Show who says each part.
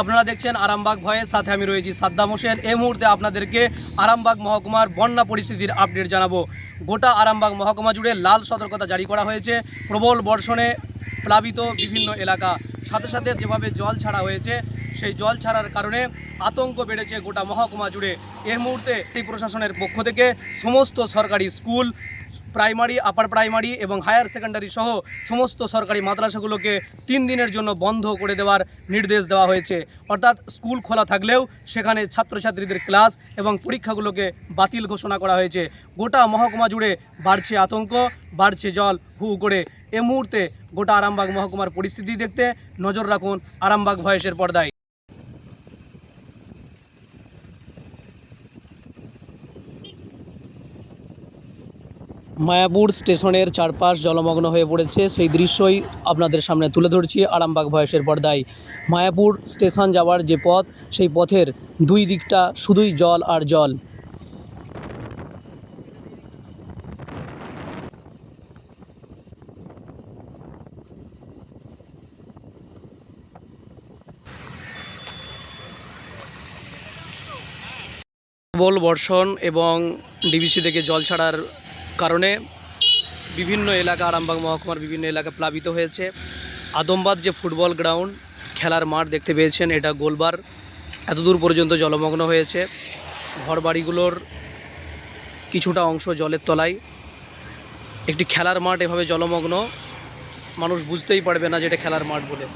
Speaker 1: আপনারা দেখছেন আরামবাগ ভয়ের সাথে আমি রয়েছি সাদ্দাম হোসেন। এই মুহূর্তে আপনাদেরকে আরামবাগ মহকুমার বন্যা পরিস্থিতির আপডেট জানাব। গোটা আরামবাগ মহকুমা জুড়ে লাল সতর্কতা জারি করা হয়েছে। প্রবল বর্ষণে প্লাবিত বিভিন্ন এলাকা। সাথে সাথে যেভাবে জল ছাড়া হয়েছে, সেই জল ছাড়ার কারণে আতঙ্ক বেড়েছে গোটা মহকুমা জুড়ে। এই মুহূর্তে এই প্রশাসনের পক্ষ থেকে সমস্ত সরকারি স্কুল প্রাইমারি, আপার প্রাইমারি এবং হায়ার সেকেন্ডারি সহ সমস্ত সরকারি মাদ্রাসাগুলোকে তিন দিনের জন্য বন্ধ করে দেওয়ার নির্দেশ দেওয়া হয়েছে। অর্থাৎ স্কুল খোলা থাকলেও সেখানে ছাত্রছাত্রীদের ক্লাস এবং পরীক্ষাগুলোকে বাতিল ঘোষণা করা হয়েছে। গোটা মহকুমা জুড়ে বাড়ছে আতঙ্ক, বাড়ছে জল, হু করে। এ মুহূর্তে গোটা আরামবাগ মহকুমার পরিস্থিতি দেখতে নজর রাখুন আরামবাগ ভয়েসের পর্দায়। মায়াপুর স্টেশনের চারপাশ জলমগ্ন হয়ে পড়েছে। সেই দৃশ্যই আপনাদের সামনে তুলে ধরছি আরামবাগ ভয়েসের পর্দায়। মায়াপুর স্টেশন যাওয়ার যে পথ, সেই পথের দুই দিকটা শুধুই জল আর জল। প্রবল বর্ষণ এবং ডিবিসি থেকে জল ছাড়ার কারণে বিভিন্ন এলাকা আরামবাগ মহকুমার বিভিন্ন এলাকা প্লাবিত হয়েছে। আদমবাদ যে ফুটবল গ্রাউন্ড, খেলার মাঠ দেখতে পেয়েছেন, এটা গোলবার এতদূর পর্যন্ত জলমগ্ন হয়েছে। ঘরবাড়িগুলোর কিছুটা অংশ জলের তলায়। একটি খেলার মাঠ এভাবে জলমগ্ন, মানুষ বুঝতেই পারবে না যে এটা খেলার মাঠ বলে।